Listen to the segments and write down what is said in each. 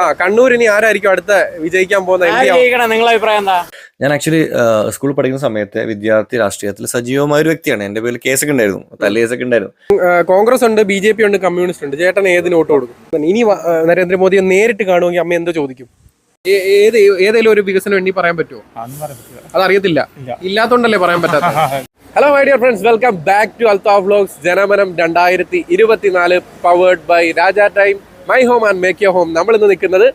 ആ കണ്ണൂർ ഇനി ആരായിരിക്കും അടുത്ത വിജയിക്കാൻ പോകുന്ന നിങ്ങളെ അഭിപ്രായം എന്താ? ഞാൻ ആക്ച്വലി സ്കൂളിൽ പഠിക്കുന്ന സമയത്ത് വിദ്യാർത്ഥി രാഷ്ട്രീയത്തിൽ സജീവമായ ഒരു വ്യക്തിയാണ്. എന്റെ പേരിൽ കേസൊക്കെ ഉണ്ടായിരുന്നു. തല്ല കേസൊക്കെ ഉണ്ടായിരുന്നു കോൺഗ്രസ് ഉണ്ട് ബി ജെ പി ഉണ്ട് കമ്മ്യൂണിസ്റ്റ് ഉണ്ട്. ചേട്ടൻ ഏതിന് വോട്ട് കൊടുക്കും? ഇനി നരേന്ദ്രമോദിയെ നേരിട്ട് കാണുമെങ്കിൽ അമ്മ എന്തോ ചോദിക്കും? ഏത് ഏതെങ്കിലും ഒരു വികസനം എണ്ണി പറയാൻ പറ്റുമോ? അതറിയത്തില്ല. ഇല്ലാത്തോണ്ടല്ലേ പറയാൻ പറ്റാത്ത hello my dear friends welcome back to Altha vlogs ജനമനം രണ്ടായിരത്തി ഇരുപത്തിനാല് powered by Raja time my home and make your home നമ്മൾ ഇന്ന് നിൽക്കുന്നത്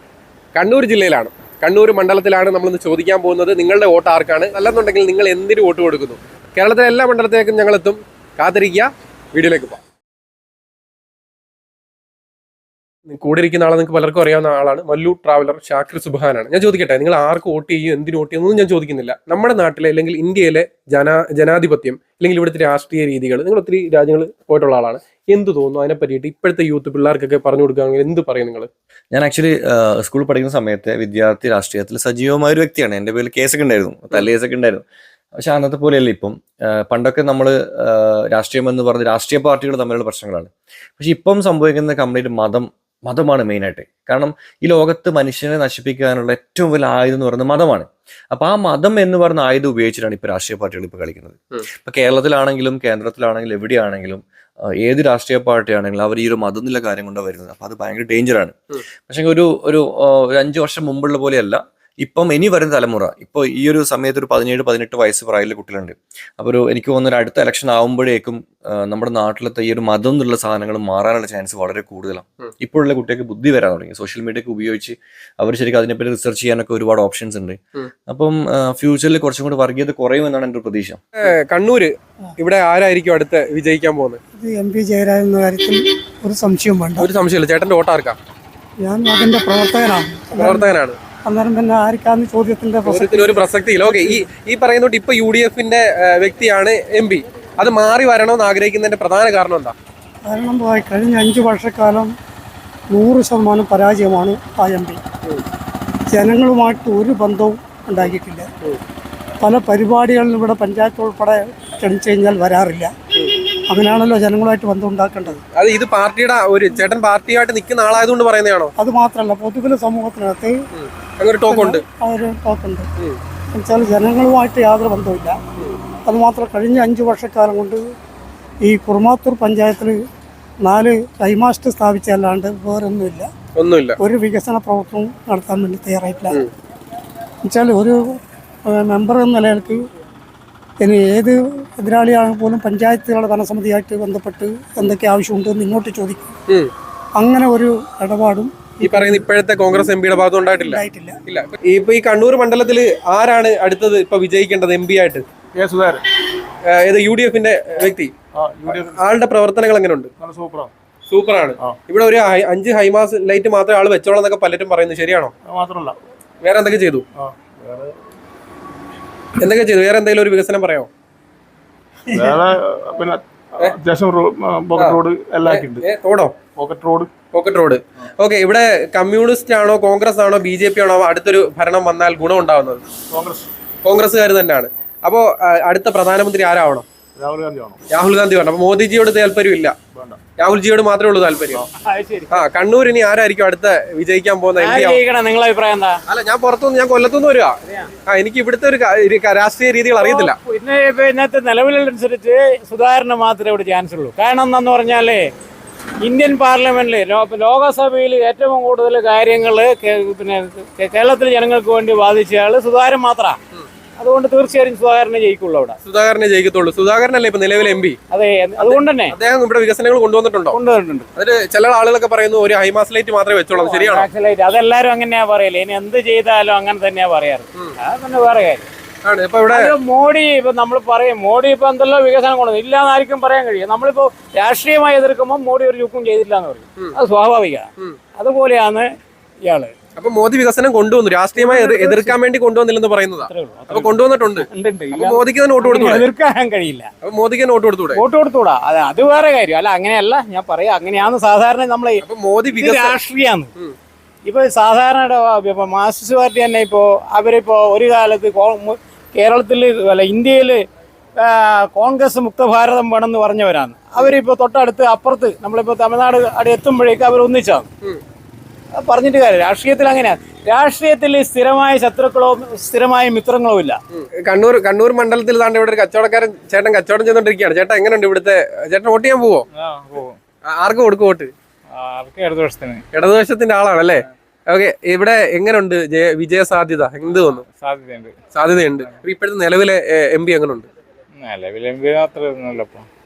കണ്ണൂർ ജില്ലയിലാണ്. കണ്ണൂർ മണ്ഡലത്തിലാണ് നമ്മളിന്ന് ചോദിക്കാൻ പോകുന്നത് നിങ്ങളുടെ വോട്ട് ആർക്കാണ്? അല്ലെന്നുണ്ടെങ്കിൽ നിങ്ങൾ എന്തിന് വോട്ട് കൊടുക്കുന്നു? കേരളത്തിലെ എല്ലാ മണ്ഡലത്തിലേക്കും ഞങ്ങൾ എത്തും. കാത്തിരിക്കുക. വീഡിയോയിലേക്ക് പോകാം. കൂടെ ഇരിക്കുന്ന ആളെ നിങ്ങൾക്ക് പലർക്കും അറിയാവുന്ന ആളാണ്. മല്ലു ട്രാവലർ ഷാക്കിർ സുബാനാണ് ഞാൻ ചോദിക്കട്ടെ നിങ്ങൾ ആർക്ക് വോട്ട് ചെയ്യും എന്തിന് വോട്ട് ചെയ്യുന്നു ഞാൻ ചോദിക്കുന്നില്ല. നമ്മുടെ നാട്ടിലെ അല്ലെങ്കിൽ ഇന്ത്യയിലെ ജനാ ജനാധിപത്യം അല്ലെങ്കിൽ ഇവിടുത്തെ രാഷ്ട്രീയ രീതികൾ നിങ്ങൾ ഒത്തിരി രാജ്യങ്ങൾ പോയിട്ടുള്ള ആളാണ്. എന്ത് തോന്നുന്നു അതിനെ പറ്റിയിട്ട് ഇപ്പോഴത്തെ യൂത്ത് പിള്ളേർക്കൊക്കെ പറഞ്ഞു കൊടുക്കുകയാണെങ്കിൽ എന്ത് പറയും നിങ്ങൾ? ഞാൻ ആക്ച്വലി സ്കൂളിൽ പഠിക്കുന്ന സമയത്ത് വിദ്യാർത്ഥി രാഷ്ട്രീയത്തിൽ സജീവമായ ഒരു വ്യക്തിയാണ്. എന്റെ പേരിൽ കേസൊക്കെ ഉണ്ടായിരുന്നു. തല്ല കേസൊക്കെ ഉണ്ടായിരുന്നു. പക്ഷെ അന്നത്തെ പോലെയല്ല ഇപ്പം. പണ്ടൊക്കെ നമ്മൾ രാഷ്ട്രീയം എന്ന് പറഞ്ഞ് രാഷ്ട്രീയ പാർട്ടികൾ തമ്മിലുള്ള പ്രശ്നങ്ങളാണ്. പക്ഷെ ഇപ്പം സംഭവിക്കുന്ന കംപ്ലീറ്റ് മതം മതമാണ് മെയിനായിട്ട് കാരണം ഈ ലോകത്ത് മനുഷ്യനെ നശിപ്പിക്കാനുള്ള ഏറ്റവും വലിയ ആയുധം എന്ന് പറയുന്നത് മതമാണ്. അപ്പൊ ആ മതം എന്ന് പറയുന്ന ആയുധം ഉപയോഗിച്ചിട്ടാണ് ഇപ്പൊ രാഷ്ട്രീയ പാർട്ടികൾ ഇപ്പൊ കളിക്കുന്നത്. ഇപ്പൊ കേരളത്തിലാണെങ്കിലും കേന്ദ്രത്തിലാണെങ്കിലും എവിടെയാണെങ്കിലും ഏത് രാഷ്ട്രീയ പാർട്ടി ആണെങ്കിലും അവർ ഈ ഒരു മതം എന്നുള്ള കാര്യം കൊണ്ടാണ് വരുന്നത്. അപ്പൊ അത് ഭയങ്കര ഡേഞ്ചറാണ്. പക്ഷെ ഒരു ഒരു അഞ്ചു വർഷം മുമ്പുള്ള പോലെയല്ല. ഇപ്പം ഇനി വരുന്ന തലമുറ. ഇപ്പോൾ ഈ ഒരു സമയത്ത് ഒരു പതിനേഴ് പതിനെട്ട് വയസ്സ് പ്രായത്തിലെ കുട്ടികളുണ്ട്. അപ്പോൾ ഒരു എനിക്ക് തോന്നുന്ന ഒരു അടുത്ത ഇലക്ഷൻ ആകുമ്പോഴേക്കും നമ്മുടെ നാട്ടിലത്തെ ഈ ഒരു മതം എന്നുള്ള സാധനങ്ങൾ മാറാനുള്ള ചാൻസ് വളരെ കൂടുതലാണ്. ഇപ്പോഴുള്ള കുട്ടികൾക്ക് ബുദ്ധി വരാൻ തുടങ്ങി. സോഷ്യൽ മീഡിയ ഒക്കെ ഉപയോഗിച്ച് അവർ ശരിക്കും അതിനെപ്പറ്റി റിസർച്ച് ചെയ്യാനൊക്കെ ഒരുപാട് ഓപ്ഷൻസ് ഉണ്ട്. അപ്പം ഫ്യൂച്ചറിൽ കുറച്ചും കൂടി വർഗീയത കുറയുമെന്നാണ് എന്റെ ഒരു പ്രതീക്ഷ. കണ്ണൂര് ഇവിടെ ആരായിരിക്കും അടുത്ത് വിജയിക്കാൻ പോകുന്നത്? എം പി ജയരാജൻ എന്ന കാര്യത്തിൽ ഒരു സംശയം വേണ്ട. ഒരു സംശയമില്ല. ചേട്ടന്റെ വോട്ട് ആർക്കാ? ഞാൻ അതിന്റെ പ്രവർത്തകനാണ്. പ്രവർത്തകനാണ്. അന്നേരം പിന്നെ ആർക്കാന്ന് ചോദ്യത്തിന്റെ പ്രസക്തി? ഒരു പ്രസക്തിയില്ല. ഓക്കെ ഈ ഈ പറയുന്നോട്ട് ഇപ്പൊ യു ഡി എഫിന്റെ വ്യക്തിയാണ് എം പി. അത് മാറി വരണമെന്ന് ആഗ്രഹിക്കുന്നതിന്റെ പ്രധാന കാരണം എന്താ? കാരണം കഴിഞ്ഞ അഞ്ച് വർഷക്കാലം നൂറ് ശതമാനം പരാജയമാണ് ആ എം പി. ജനങ്ങളുമായിട്ട് ഒരു ബന്ധവും ഉണ്ടാക്കിയിട്ടില്ല. പല പരിപാടികളിലും ഇവിടെ പഞ്ചായത്ത് ഉൾപ്പെടെ ക്ഷണിച്ചു കഴിഞ്ഞാൽ വരാറില്ല. അങ്ങനെയാണല്ലോ ജനങ്ങളുമായിട്ട് ബന്ധം ഉണ്ടാക്കേണ്ടത്. അത് ഇത് പാർട്ടിയുടെ ഒരു ചേട്ടൻ പാർട്ടിയായിട്ട് നിൽക്കുന്ന ആളായതുകൊണ്ട് പറയുന്നതാണോ? അത് മാത്രമല്ല പൊതുവിലെ സമൂഹത്തിനകത്ത് അങ്ങനെ ടോക്കുണ്ട്. ഒരു ടോക്കുണ്ട്. എന്നുവെച്ചാൽ ജനങ്ങളുമായിട്ട് യാതൊരു ബന്ധമില്ല അതുമാത്രം കഴിഞ്ഞ അഞ്ച് വർഷക്കാലം കൊണ്ട് ഈ കുറുമാത്തൂർ പഞ്ചായത്തിൽ നാല് കൈമാസ്റ്റ് സ്ഥാപിച്ചല്ലാണ്ട് വേറൊന്നുമില്ല. ഒന്നുമില്ല. ഒരു വികസന പ്രവർത്തനവും നടത്താൻ വേണ്ടി തയ്യാറായിട്ടില്ല. എന്നുവെച്ചാൽ ഒരു മെമ്പർ എന്ന നിലയിലേക്ക് ഇനി ഏത് എതിരാളിയാണെങ്കിൽ പോലും പഞ്ചായത്തുകളുടെ ധനസമിതിയായിട്ട് ബന്ധപ്പെട്ട് എന്തൊക്കെ ആവശ്യമുണ്ട് എന്ന് ഇങ്ങോട്ട് ചോദിക്കും. അങ്ങനെ ഒരു ഇടപാടും ഈ പറയുന്ന ഇപ്പോഴത്തെ കോൺഗ്രസ് എം പിയുടെ ഭാഗത്ത് ഉണ്ടായിട്ടില്ല? ഇല്ല. ഇപ്പൊ ഈ കണ്ണൂർ മണ്ഡലത്തിൽ ആരാണ് അടുത്തത് ഇപ്പൊ വിജയിക്കേണ്ടത് എം പി ആയിട്ട്? ഏത് യു ഡി എഫിന്റെ വ്യക്തി? ആളുടെ പ്രവർത്തനങ്ങൾ എങ്ങനെയുണ്ട്? നല്ല സൂപ്പറാണ്. സൂപ്പറാണ് ഇവിടെ ഒരു അഞ്ച് ഹൈമാസ് ലൈറ്റ് മാത്രമേ ആൾ വെച്ചോളാം എന്നൊക്കെ പലരും പറയുന്നു ശരിയാണോ? മാത്രമല്ല. വേറെ എന്തൊക്കെ ചെയ്തു? എന്തൊക്കെ ചെയ്തു? വേറെ എന്തെങ്കിലും ഒരു വികസനം പറയാമോ? വേറെ പിന്നെ അത്യാവശ്യം പോക്കറ്റ് റോഡ് എല്ലാം ആക്കിയിട്ടുണ്ട്. റോഡോ? Pocket road pocket road okay ഇവിടെ കമ്മ്യൂണിസ്റ്റ് ആണോ കോൺഗ്രസ് ആണോ ബി ജെ പി ആണോ അടുത്തൊരു ഭരണം വന്നാൽ ഗുണം ഉണ്ടാവുന്നത്? കോൺഗ്രസ് കോൺഗ്രസ്സുകാർ തന്നെയാണ്. അപ്പോ അടുത്ത പ്രധാനമന്ത്രി ആരാവണം? രാഹുൽ ഗാന്ധി ആണോ രാഹുൽ ഗാന്ധി വേണം. അപ്പൊ മോദിജിയോട് താല്പര്യമില്ല. വേണ്ട. രാഹുൽജിയോട് മാത്രമേ ഉള്ളൂ താല്പര്യം. ശരി. ആ കണ്ണൂർ ഇനി ആരായിരിക്കും അടുത്ത വിജയിക്കാൻ പോകുന്ന നിങ്ങളെ അഭിപ്രായം എന്താ? അല്ല ഞാൻ പുറത്തുനിന്ന് ഞാൻ കൊല്ലത്തുനിന്ന് വരിക. ആ എനിക്ക് ഇവിടുത്തെ ഒരു രാഷ്ട്രീയ രീതികൾ അറിയത്തില്ല. പിന്നെ ഇന്നത്തെ നിലവിലനുസരിച്ച് സുധാകരന് മാത്രമേ ഇവിടെ ചാൻസ് ഉള്ളൂ. കാരണം എന്താന്ന് പറഞ്ഞാലേ ഇന്ത്യൻ പാർലമെന്റിൽ ലോകസഭയിൽ ഏറ്റവും കൂടുതൽ കാര്യങ്ങൾ പിന്നെ കേരളത്തിലെ ജനങ്ങൾക്ക് വേണ്ടി ബാധിച്ച ആൾ സുധാകരൻ മാത്രമാണ് അതുകൊണ്ട് തീർച്ചയായും സുധാകരനെ ജയിക്കുള്ളൂ അവിടെ. സുധാകരനെ ജയിക്കത്തുള്ളൂ. സുധാകരനല്ലേ ഇപ്പൊ നിലവിലെ എം പി? അതെ അതുകൊണ്ട് തന്നെ. അദ്ദേഹം ഇവിടെ വികസനങ്ങൾ കൊണ്ടുവന്നിട്ടുണ്ടോ? കൊണ്ടുവന്നിട്ടുണ്ട്. അതിൽ ചില ആളുകളൊക്കെ പറയുന്നു ഒരു ഹൈമാസ് ലൈറ്റ് മാത്രമേ വെച്ചോളൂ ശരിയാണ്? അതെല്ലാരും അങ്ങനെയാ പറയല്ലേ ഇനി എന്ത് ചെയ്താലും അങ്ങനെ തന്നെയാ പറയാറ്. അത് പിന്നെ വേറെ കാര്യം. മോഡി ഇപ്പൊ നമ്മൾ പറയും മോഡി ഇപ്പൊ എന്തെല്ലോ വികസനം കൊണ്ടു ഇല്ലാന്ന് ആർക്കും പറയാൻ കഴിയും. നമ്മളിപ്പോ രാഷ്ട്രീയമായി എതിർക്കുമ്പോൾ മോഡി ഒരു ചുക്കും ചെയ്തില്ല എന്ന് പറയും അത് സ്വാഭാവികമാണ്. അതുപോലെയാണ് ഇയാൾ. അപ്പൊ മോദി വികസനം കൊണ്ടുവന്നു. രാഷ്ട്രീയമായി എതിർക്കാൻ വേണ്ടി കൊണ്ടുവന്നില്ലെന്ന് പറയുന്നതാ. അപ്പൊ കൊണ്ടുവന്നിട്ടുണ്ട്. മോദിക്ക് തന്നെ വോട്ട് കൊടുത്തൂടെ? എതിർക്കാൻ കഴിയില്ല. അപ്പൊ മോദിക്ക് തന്നെ വോട്ട് കൊടുത്തൂടെ? വോട്ട് കൊടുത്തൂടാ. അതെ അത് വേറെ കാര്യം. അല്ല അങ്ങനെയല്ല. ഞാൻ പറയാം അങ്ങനെയാണ് സാധാരണ നമ്മളെ മോദി രാഷ്ട്രീയമാണ്. ഇപ്പൊ സാധാരണ ഇപ്പൊ മാർക്സിസ്റ്റ് പാർട്ടി തന്നെ ഇപ്പോ അവരിപ്പോ ഒരു കാലത്ത് കേരളത്തിൽ അല്ല ഇന്ത്യയിൽ കോൺഗ്രസ് മുക്ത ഭാരതം വേണമെന്ന് പറഞ്ഞവരാണ്. അവരിപ്പോ തൊട്ടടുത്ത് അപ്പുറത്ത് നമ്മളിപ്പോ തമിഴ്നാട് അവിടെ എത്തുമ്പോഴേക്ക് അവർ ഒന്നിച്ചാണ് പറഞ്ഞിട്ട് കാര്യം രാഷ്ട്രീയത്തിൽ അങ്ങനെയാണ് രാഷ്ട്രീയത്തിൽ സ്ഥിരമായ ശത്രുക്കളോ സ്ഥിരമായ മിത്രങ്ങളോ ഇല്ല. കണ്ണൂർ കണ്ണൂർ മണ്ഡലത്തിൽ താണ്ട് ഇവിടെ ഒരു കച്ചവടക്കാരൻ ചേട്ടൻ കച്ചവടം ചെയ്തോണ്ടിരിക്കുകയാണ് ചേട്ടൻ എങ്ങനെയുണ്ട് ഇവിടുത്തെ? ചേട്ടൻ വോട്ട് ചെയ്യാൻ പോവോ? ആ- ആർക്ക് കൊടുക്കും വോട്ട്? ആർക്ക് ആളാണ് അല്ലേ ഇടതുപക്ഷത്തിന്റെ ആളാണല്ലേ? ഓക്കെ ഇവിടെ എങ്ങനെയുണ്ട് ജയ വിജയ സാധ്യത എന്ത് തോന്നുന്നു? സാധ്യതയുണ്ട്. സാധ്യതയുണ്ട്. ഇപ്പൊ ഇപ്പോഴത്തെ നിലവിലെ എം പി എങ്ങനെയുണ്ട് എം പി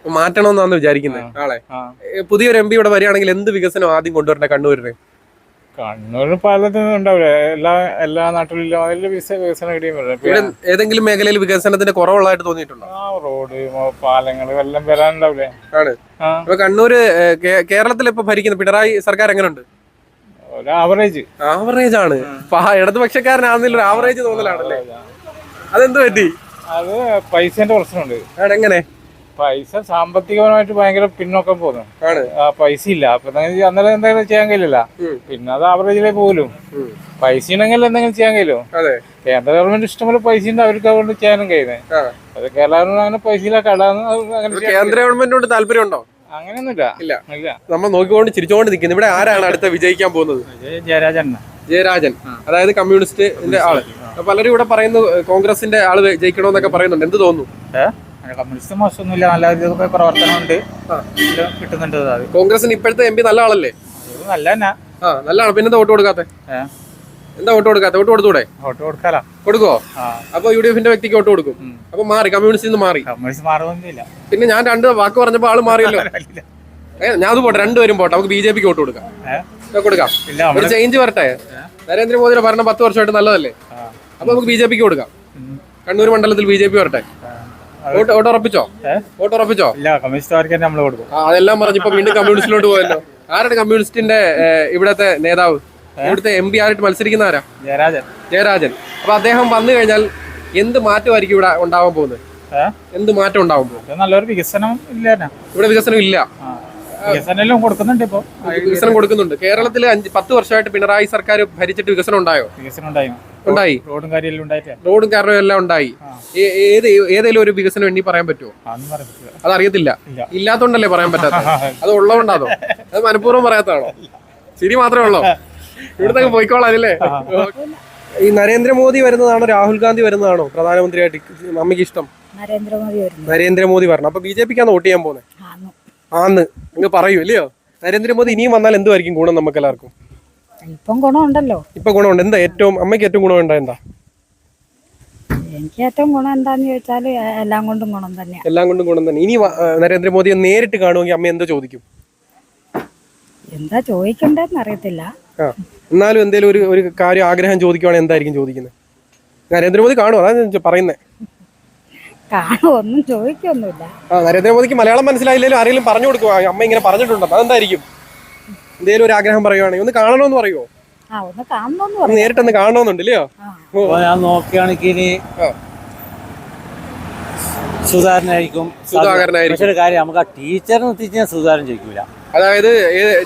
മാറ്റണമെന്നാണ് വിചാരിക്കുന്നത് ആളെ. പുതിയൊരു എം പി ഇവിടെ വരികയാണെങ്കിൽ എന്ത് വികസനം ആദ്യം കൊണ്ടുവരണേ കണ്ണൂരിന്? കണ്ണൂരിൽ പലതും ഉണ്ടാവില്ല? എല്ലാ എല്ലാ നാട്ടിലും അതിൽ വികസ- വികസനം ഇടിയും ഏതെങ്കിലും മേഖലയിൽ വികസനത്തിന്റെ കുറവുള്ളതായിട്ട് തോന്നിയിട്ടുണ്ടോ? ആ റോഡ് പാലങ്ങൾ എല്ലാം വരാനുണ്ടാവില്ലേ? ആണ്. കണ്ണൂര് കേരളത്തിൽ ഇപ്പൊ ഭരിക്കുന്ന പിണറായി സർക്കാർ എങ്ങനെയുണ്ട് ആവറേജ് ആവറേജ് ആണ്. ഇടതുപക്ഷക്കാരനാണെന്നില്ല ആവറേജ് തോന്നലാണല്ലേ? അതെന്ത് പറ്റി? അത് പൈസന്റെ പ്രശ്നമുണ്ട്. എങ്ങനെ? പൈസ സാമ്പത്തികപരമായിട്ട് ഭയങ്കര പിന്നോക്കം പോകുന്നു. ആ പൈസ ഇല്ല. അപ്പൊ അന്നേരം എന്തെങ്കിലും ചെയ്യാൻ കഴിയില്ല. പിന്നെ അത് ആവറേജിലേ പോലും. പൈസ ഉണ്ടെങ്കിൽ എന്തെങ്കിലും ചെയ്യാൻ കഴിയുമോ അതെ. കേന്ദ്ര ഗവൺമെന്റ് ഇഷ്ടംപോലെ പൈസ ഉണ്ട് അവർക്ക് അതുകൊണ്ട് ചെയ്യാനും കഴിയുന്നത്. അത് കേരള ഗവൺമെന്റ് അങ്ങനെ പൈസ ഇല്ല കടാന്ന് കേന്ദ്ര ഗവൺമെന്റിനോട് താല്പര്യമുണ്ടോ? അങ്ങനെയൊന്നുമില്ല. ഇല്ല. ഇല്ല. നമ്മൾ നോക്കിക്കൊണ്ട് ചിരിച്ചുകൊണ്ട് നിൽക്കുന്നു. ഇവിടെ ആരാണ് അടുത്ത വിജയിക്കാൻ പോകുന്നത്? ജയരാജൻ. ജയരാജൻ. അതായത് കമ്മ്യൂണിസ്റ്റ് ആൾ. പലരും ഇവിടെ പറയുന്നു കോൺഗ്രസിന്റെ ആൾ ജയിക്കണമെന്നൊക്കെ പറയുന്നുണ്ട്. എന്ത് തോന്നുന്നു? കമ്മ്യൂണിസ്റ്റ് മോശമൊന്നുമില്ല. നല്ല രീതിയിൽ പ്രവർത്തനമുണ്ട്. കിട്ടുന്നുണ്ട് അത്. കോൺഗ്രസിന് ഇപ്പോഴത്തെ എം പി നല്ല ആളല്ലേ? നല്ല തന്നെ ആ നല്ലതാണ്. പിന്നെന്താ വോട്ട് കൊടുക്കാത്തെ? എന്താ വോട്ട് കൊടുക്കാത്ത? വോട്ട് കൊടുത്തൂടെ? വോട്ട് കൊടുക്കാലോ. കൊടുക്കോ അപ്പൊ യു ഡി എഫിന്റെ വ്യക്തിക്ക് വോട്ട് കൊടുക്കും. അപ്പൊ മാറി. കമ്മ്യൂണിസ്റ്റ് നിന്ന് മാറി. കമ്മ്യൂണിസ്റ്റ് മാറുന്നില്ല പിന്നെ ഞാൻ രണ്ട് വാക്ക് പറഞ്ഞപ്പോ ആൾ മാറിയല്ലോ. ഞാൻ അത് പോട്ടെ. രണ്ടുപേരും പോട്ടെ. നമുക്ക് ബി ജെ പിക്ക് വോട്ട് കൊടുക്കാം. കൊടുക്കാം. ഒരു ചേഞ്ച് വരട്ടെ. നരേന്ദ്രമോദിയുടെ ഭരണം പത്ത് വർഷമായിട്ട് നല്ലതല്ലേ? അപ്പൊ നമുക്ക് ബി ജെ പിക്ക് കൊടുക്കാം. കണ്ണൂർ മണ്ഡലത്തിൽ ബി ജെ പി വരട്ടെ. വോട്ട് ഉറപ്പിച്ചോ? വോട്ട് ഉറപ്പിച്ചോ? ഇല്ല കമ്മ്യൂണിസ്റ്റുകാർക്ക് തന്നെ നമ്മൾ കൊടുക്കും. അതെല്ലാം അതെല്ലാം പറഞ്ഞിപ്പോ വീണ്ടും കമ്മ്യൂണിസ്റ്റിലോട്ട് പോയല്ലോ. ആരാണ് കമ്മ്യൂണിസ്റ്റിന്റെ ഇവിടത്തെ നേതാവ്? ഇവിടുത്തെ എം പി ആയിട്ട് മത്സരിക്കുന്ന ആരാ? ജയരാജൻ. ജയരാജൻ. അപ്പൊ അദ്ദേഹം വന്നു കഴിഞ്ഞാൽ എന്ത് മാറ്റമായിരിക്കും ഇവിടെ ഉണ്ടാവാൻ പോകുന്നത്? എന്ത് മാറ്റം ഉണ്ടാവും? നല്ലൊരു വികസനം ഇല്ല ഇവിടെ വികസനം ഇല്ല. വികസനം കൊടുക്കുന്നുണ്ട് ഇപ്പൊ. വികസനം കൊടുക്കുന്നുണ്ട്. കേരളത്തിൽ അഞ്ച് പത്ത് വർഷമായിട്ട് പിണറായി സർക്കാർ ഭരിച്ചിട്ട് വികസനം ഉണ്ടായോ? വികസനം ഉണ്ടായി. ഉണ്ടായി. റോഡും കാര്യമെല്ലാം ഉണ്ടായിട്ടേ റോഡും എല്ലാം ഉണ്ടായി. ഏത് ഏതെങ്കിലും ഒരു വികസനം എണ്ണി പറയാൻ പറ്റുമോ? അത് അറിയത്തില്ല ഇല്ല. ഇല്ലാത്തോണ്ടല്ലേ പറയാൻ പറ്റാത്ത അത്. ഉള്ളതുകൊണ്ടാണോ അത്? മനഃപൂർവം പറയാത്തതാണോ? ശരി മാത്രമേ ഉള്ളോ? ഇവിടുത്തെ പോയിക്കോളാം അല്ലേ? ഈ നരേന്ദ്രമോദി വരുന്നതാണോ? രാഹുൽ ഗാന്ധി വരുന്നതാണോ? പ്രധാനമന്ത്രിയായിട്ട് അമ്മയ്ക്ക് ഇഷ്ടം? നരേന്ദ്രമോദി വരുന്നു. നരേന്ദ്രമോദി വരണം. അപ്പൊ ബി ജെ പിക്കാണ് വോട്ട് ചെയ്യാൻ പോകുന്നത് ആന്നു. ആന്ന്. അങ്ങ് പറയൂ ഇല്ലയോ? നരേന്ദ്രമോദി ഇനിയും വന്നാൽ എന്തുമായിരിക്കും ഗുണം നമുക്ക് എല്ലാവർക്കും ഇപ്പം ഗുണമുണ്ടല്ലോ. ഇപ്പൊ ഗുണമുണ്ട്. എന്താ ഏറ്റവും അമ്മയ്ക്ക് ഏറ്റവും ഗുണം എന്താ? എന്താ? എനിക്ക് ഏറ്റവും ഗുണം എന്താന്ന് ചോദിച്ചാൽ എല്ലാം കൊണ്ടും ഗുണം തന്നെയാണ് എല്ലാം കൊണ്ടും ഗുണം തന്നെ. ഇനി വ- ആ, നരേന്ദ്രമോദിയെ നേരിട്ട് കാണുമെങ്കിൽ അമ്മ എന്തോ ചോദിക്കും? എന്താ ചോദിക്കണ്ടെന്ന് അറിയത്തില്ല. ആ. എന്നാലും എന്തേലും ഒരു ഒരു കാര്യം ആഗ്രഹം ചോദിക്കുവാണെങ്കിൽ എന്തായിരിക്കും ചോദിക്കുന്നത്? നരേന്ദ്രമോദി കാണുമോ അതാണ് ഞാൻ പറയുന്നത് കാണും ഒന്നും ചോദിക്കൊന്നുമില്ല. ആ നരേന്ദ്രമോദിക്ക് മലയാളം മനസ്സിലായില്ലെങ്കിലും ആരെങ്കിലും പറഞ്ഞു കൊടുക്കുക അമ്മ ഇങ്ങനെ പറഞ്ഞിട്ടുണ്ടോ? അതെന്തായിരിക്കും? എന്തെങ്കിലും ഒരു ആഗ്രഹം പറയുവാണെങ്കിൽ ഒന്ന് കാണണമെന്ന് പറയുമോ ആ ഒന്ന് കാണണമെന്ന് ഒന്ന് പറയാം. നേരിട്ടൊന്ന് കാണണമെന്നുണ്ട് ഇല്ലയോ ഞാൻ നോക്കുകയാണെങ്കിൽ ആ. സുധാകരനായിരിക്കും. സുധാകരനായിരിക്കും. പക്ഷേ ഒരു കാര്യം നമുക്ക് ആ ടീച്ചറിനെ നിർത്തിച്ച് ഞാൻ സുധാകരൻ ജയിക്കൂല. അതായത്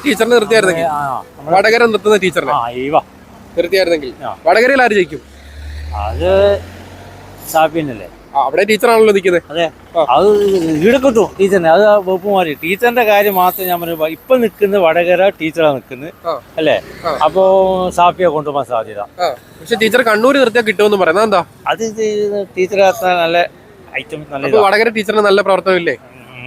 ടീച്ചറിനെ നിർത്തിയായിരുന്നെങ്കിൽ? വടകര നിർത്തുന്ന ടീച്ചറിനെ? നിർത്തിയായിരുന്നെങ്കിൽ. വടകരയിൽ ആര് ജയിക്കും? അത് സാബിനല്ലേ ആ അവിടെ ടീച്ചറാണല്ലോ നിൽക്കുന്നത്. അതെ. അത് ഈടെ കിട്ടും ടീച്ചറിനെ. അത് വെപ്പ് വകുപ്പ് മാറി ടീച്ചറിന്റെ കാര്യം മാത്രം ഞാൻ പറഞ്ഞു ഇപ്പൊ നിൽക്കുന്നത് വടകര ടീച്ചറാണ് നിൽക്കുന്നത്. അല്ലേ? അപ്പൊ സാഫിയെ കൊണ്ടുപോകാൻ സാധ്യത. പക്ഷെ ടീച്ചർ കണ്ണൂർ നിർത്തിയാൽ കിട്ടുമെന്ന് പറയുന്നത് എന്താ അത് ടീച്ചറെ നല്ല ഐറ്റം നല്ല വടകര ടീച്ചറിന് നല്ല പ്രവർത്തനം ഇല്ലേ.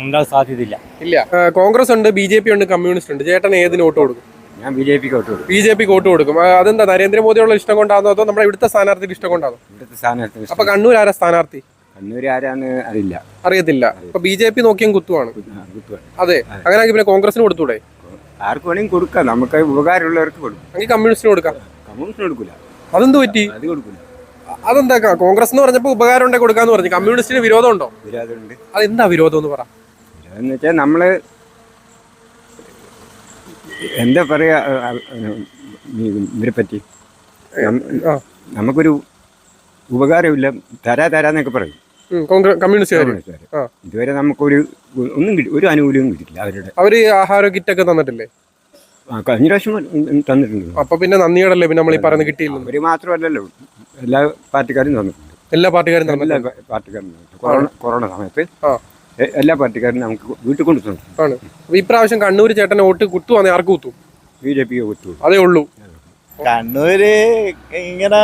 ഉണ്ടാകാൻ സാധ്യതയില്ല. ഇല്ല. കോൺഗ്രസ് ഉണ്ട് ബി ജെ പി ഉണ്ട് കമ്മ്യൂണിസ്റ്റ് ഉണ്ട്. ചേട്ടൻ ഏതിന് വോട്ട് കൊടുക്കും? ഞാൻ ബി ജെ പിക്ക് വോട്ട് കൊടുക്കും. ബി ജെ പിക്ക് വോട്ട് കൊടുക്കും. അതെന്താ? നരേന്ദ്രമോദിയുള്ള ഇഷ്ടം കൊണ്ടാണോ അതോ നമ്മുടെ ഇവിടുത്തെ സ്ഥാനാർത്ഥിയുടെ ഇഷ്ടം കൊണ്ടാണോ? ഇവിടുത്തെ സ്ഥാനാർത്ഥി അപ്പൊ കണ്ണൂർ ആരാ സ്ഥാനാർത്ഥി? കണ്ണൂർ ആരാന്ന് അറിയില്ല. അറിയത്തില്ല. അപ്പൊ ബി ജെ പി നോക്കിയും കുത്തുവാണ്. അതെ. അങ്ങനെയാണെങ്കിൽ പിന്നെ കോൺഗ്രസിന് കൊടുത്തൂടെ? ആർക്ക് വേണമെങ്കിൽ കൊടുക്കാം. നമുക്ക് ഉപകാരമുള്ളവർക്ക് കൊടുക്കും. എങ്കിൽ കമ്മ്യൂണിസ്റ്റിന് കൊടുക്കാം. കമ്മ്യൂണിസ്റ്റിന് കൊടുക്കില്ല അതെന്ത് പറ്റി? അത് കൊടുക്കില്ല അതെന്താ കോൺഗ്രസ് എന്ന് പറഞ്ഞപ്പോ ഉപകാരം ഉണ്ടെങ്കിൽ കൊടുക്കാന്ന് പറഞ്ഞു. കമ്മ്യൂണിസ്റ്റിന് വിരോധം ഉണ്ടോ വിരോധമുണ്ട്. അതെന്താ വിരോധം എന്ന് പറ. എന്ന് വെച്ചാൽ നമ്മൾ എന്താ പറയാ ഇവരെ പറ്റി? നമുക്കൊരു ഉപകാരമില്ല. തരാ തരാന്നൊക്കെ പറയും. കോൺഗ്രസ് കമ്മ്യൂണിസ്റ്റുകാർ കമ്മ്യൂണിസ്റ്റുകാര്. ആ. ഇതുവരെ നമുക്കൊരു ഒന്നും കിട്ടി ഒരു ആനുകൂല്യവും കിട്ടില്ല അവരുടെ അവർ ആഹാര കിറ്റൊക്കെ തന്നിട്ടില്ലേ? ആ, കഴിഞ്ഞ പ്രാവശ്യം തന്നിട്ടുണ്ട്. അപ്പൊ പിന്നെ നന്ദിയോടല്ലേ പിന്നെ നമ്മൾ ഈ പറയുന്നത് കിട്ടിയില്ല? അവർ മാത്രമല്ലല്ലോ. എല്ലാ പാർട്ടിക്കാരും തന്നിട്ടുണ്ട്. എല്ലാ പാർട്ടിക്കാരും എല്ലാ പാർട്ടിക്കാരും കൊറോണ കൊറോണ സമയത്ത് ആ. എല്ലാ പാർട്ടിക്കാരും നമുക്ക് വീട്ടിൽ കൊണ്ടു ആണ്. ഇപ്രാവശ്യം കണ്ണൂർ ചേട്ടനെ വോട്ട് കുത്തുവാന്നെ ആർക്ക് കുത്തും? ബി ജെ പിയെ കുത്തു അതേ ഉള്ളൂ. കണ്ണൂര് ഇങ്ങനെ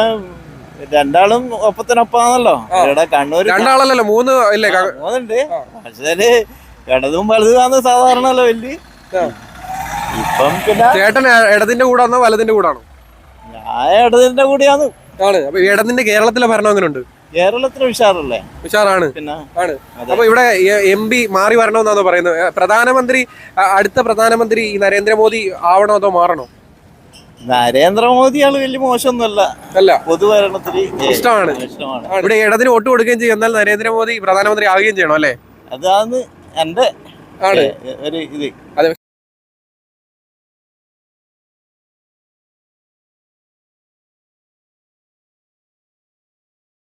രണ്ടാളും ഒപ്പത്തിനൊപ്പാണല്ലോ ഇവിടെ കണ്ണൂർ രണ്ടാളല്ലല്ലോ മൂന്ന് ഇല്ലേ മൂന്നുണ്ട്. പക്ഷേ ഇടതും വലുതാന്ന് സാധാരണ വലിയ. ഇപ്പം പിന്നെ ചേട്ടൻ ഇടതിന്റെ കൂടാണോ വലതിന്റെ കൂടാണോ ഞാൻ ഇടതിന്റെ കൂടിയാണ്. ആണ് അപ്പൊ ഇടതിന്റെ കേരളത്തിലെ ഭരണം ഉണ്ട് കേരളത്തിന് ഉഷാറല്ലേ? ഉഷാറാണ്. പിന്നെ ആണ്. അപ്പൊ ഇവിടെ എം പി മാറി വരണമെന്നാണോ പറയുന്നത്? പ്രധാനമന്ത്രി അടുത്ത പ്രധാനമന്ത്രി നരേന്ദ്രമോദി ആവണോ അതോ മാറണോ? നരേന്ദ്രമോദി ആൾ വലിയ മോശമൊന്നുമല്ല. അല്ല. പൊതുഭരണത്തിൽ ഇഷ്ടമാണ്. ഇവിടെ ഇടതിന് വോട്ട് കൊടുക്കുകയും ചെയ്യും. എന്നാൽ നരേന്ദ്രമോദി പ്രധാനമന്ത്രി ആവുകയും ചെയ്യണം അല്ലേ? അതാണ് എന്റെ ആണ്. ഒരു ഇത്. അതെ.